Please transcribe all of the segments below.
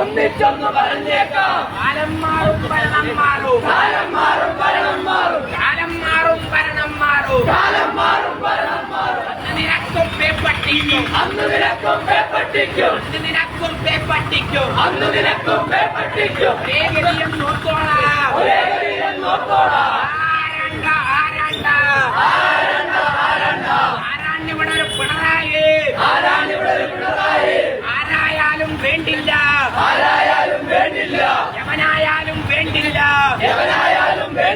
ഒന്നിച്ചൊന്ന് പറഞ്ഞേക്കാം. കാലം മാറും ഭരണം മാറും. കാലം മാറും ഭരണം മാറും. കാലം മാറും ഭരണം മാറും. കാലം മാറും ഭരണം മാറും. അന്ന് നിനക്കും പേപ്പട്ടിക്കും അന്ന് നിനക്കും പേപ്പട്ടിക്കും അന്ന് നിനക്കും പേപ്പട്ടിക്കും അന്ന് നിനക്കും പേപ്പട്ടിക്കും നോക്കോളാം. ഒരേ നോക്കോളാം. ആരണ്ട ആരണ്ട?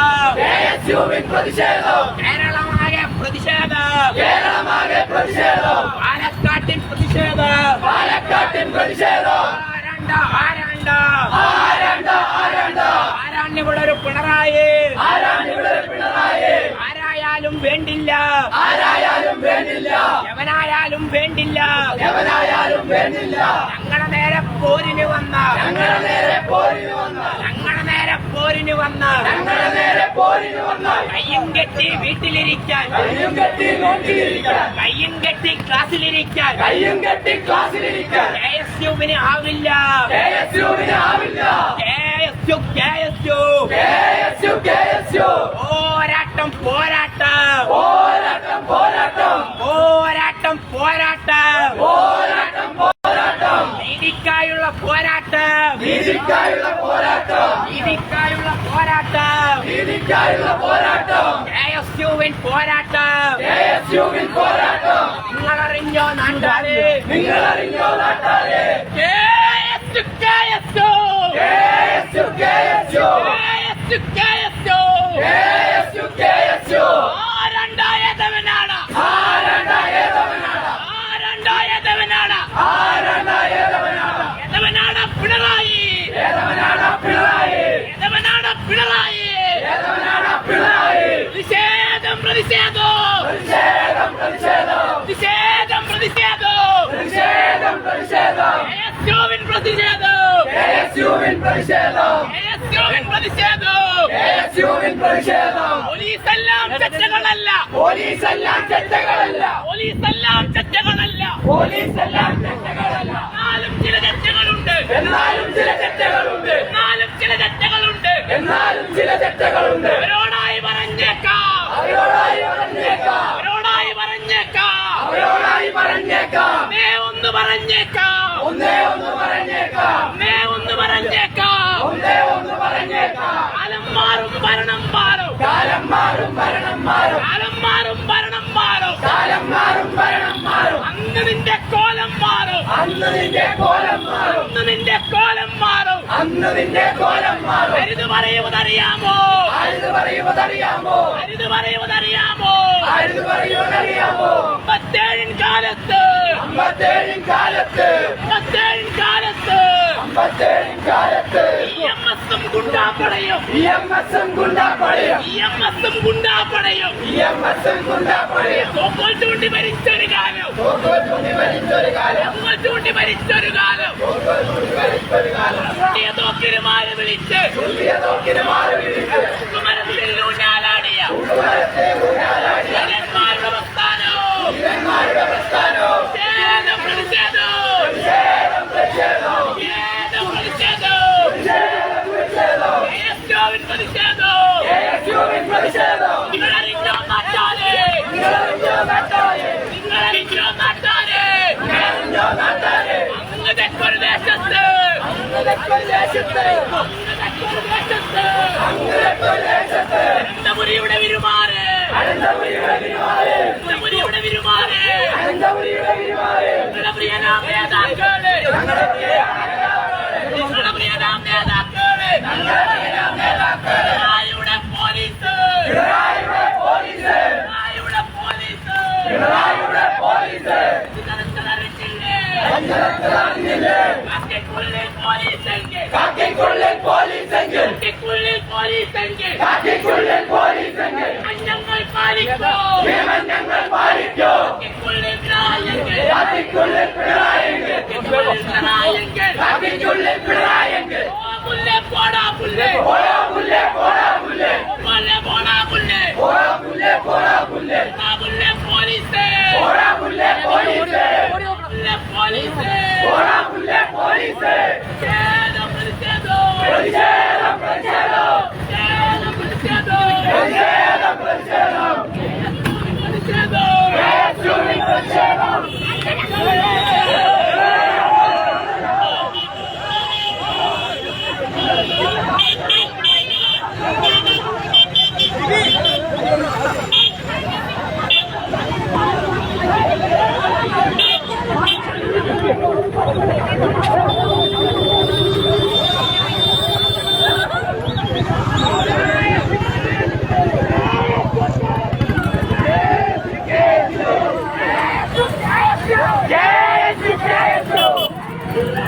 പ്രതിഷേധം പ്രതിഷേധം. കേരളമാകെ പ്രതിഷേധം. കേരളമാകെ പ്രതിഷേധം. പാലക്കാട്ടിൻ പ്രതിഷേധം. പാലക്കാട്ടിൻ പ്രതിഷേധം. ആരണ്ട ആരണ്ട. ആരണ്ട ആരണ്ട. ഇവിടെ ഒരു പിണറായി. ആരാണ് ഇവിടെ ഒരു പിണറായി. ആരായാലും വേണ്ടില്ല. ആരായാലും വേണ്ടില്ല. എവനായാലും വേണ്ടില്ല. എവനായാലും വേണ്ടില്ല. ഞങ്ങളെ നേരെ പോരിന് വന്ന. ഞങ്ങളുടെ നേരെ പോരിന് വന്ന. ഞങ്ങളെ നേരെ പോരിന് വന്ന. ഞങ്ങളുടെ പോരിന് കയ്യും കെട്ടി വീട്ടിലിരിക്കാൻ കയ്യും കെട്ടി നോക്കിയിരിക്കാൻ കയ്യും കെട്ടി ക്ലാസ്സിലിരിക്കാൻ കയ്യും കെട്ടി ക്ലാസ്സിലിരിക്കാൻ. കെ എസ് യുവിന് ആവില്ല. ആവില്ല. പോരാട്ടം നിങ്ങളറിഞ്ഞോ നാട്ടാരെ നിങ്ങളറിഞ്ഞോ നാട്ടാരെ KSU! KSU! KSU! KSU! KSU! KSU! പ്രതിഷേധം. പ്രതിഷേധം പ്രതിഷേധം. പ്രതിഷേധം പ്രതിഷേധം. പ്രതിഷേധം പ്രതിഷേധം. യേശുവിൻ പ്രതിഷേധം. യേശുവിൻ പ്രതിഷേധം. യേശുവിൻ പോലീസ് എല്ലാം ചെറ്റകളല്ല പോലീസ് എല്ലാം പോലീസെല്ലാം പോലീസ് എല്ലാം ചെറ്റകളല്ല എന്നാലും ചില ചെറ്റകളുണ്ട് എന്നാലും ചില ചെറ്റകളുണ്ട് എന്നാലും ചില ചെറ്റകളുണ്ട് എന്നാലും ചില ചെറ്റകളുണ്ട് ഒന്നേ പറഞ്ഞേക്കാം. ഒന്നേ ഒന്ന് പറഞ്ഞേക്കാം. ഒന്നേ ഒന്ന് പറഞ്ഞേക്കാം. ഒന്നേ ഒന്ന് പറഞ്ഞേക്കാം. കാലം മാറും ഭരണം മാറും. കാലം മാറും ഭരണം മാറും. കാലം മാറും ഭരണം മാറും. കാലം മാറും ഭരണം മാറും. അന്ന് നിന്റെ കോലം മാറും. അന്ന് നിന്റെ കോലം മാറും. അന്ന് നിന്റെ കോലം മാറും. അന്ന് നിന്റെ കോലം മാറും. അരുത് പറയുവതറിയാമോ ആരുത് പറയുവതറിയാമോ അരുത് പറയുവതറിയാമോ ആരുത് പറയുവതറിയാമോ അമ്പത്തേഴിൻ കാലത്ത് അമ്പത്തേഴിൻ കാലത്ത് അമ്പത്തേഴിൻ കാലത്ത് അമ്പത്തേഴും കാലം. കാലം. കാലം. കാലം. ഊഞ്ഞാലാടിയ. ഊഞ്ഞാലാടിയ. പ്രസ്ഥാനോ. പ്രസ്ഥാനോ. ദേശത്ത് അങ്ങേക്കൊരു ദേശത്ത് Kullet police engine. Khaki Kullet police engine. Khaki Kullet police engine. Khaki Kullet police engine. Annangal palikku. Mem annangal palikku. Khaki Kullet engine. Khaki Kullet engine. Khaki Kullet engine. Khaki Kullet engine. Pulle poda pulle. Hoya pulle poda pulle. Pulle poda pulle. Hoya pulle poda pulle.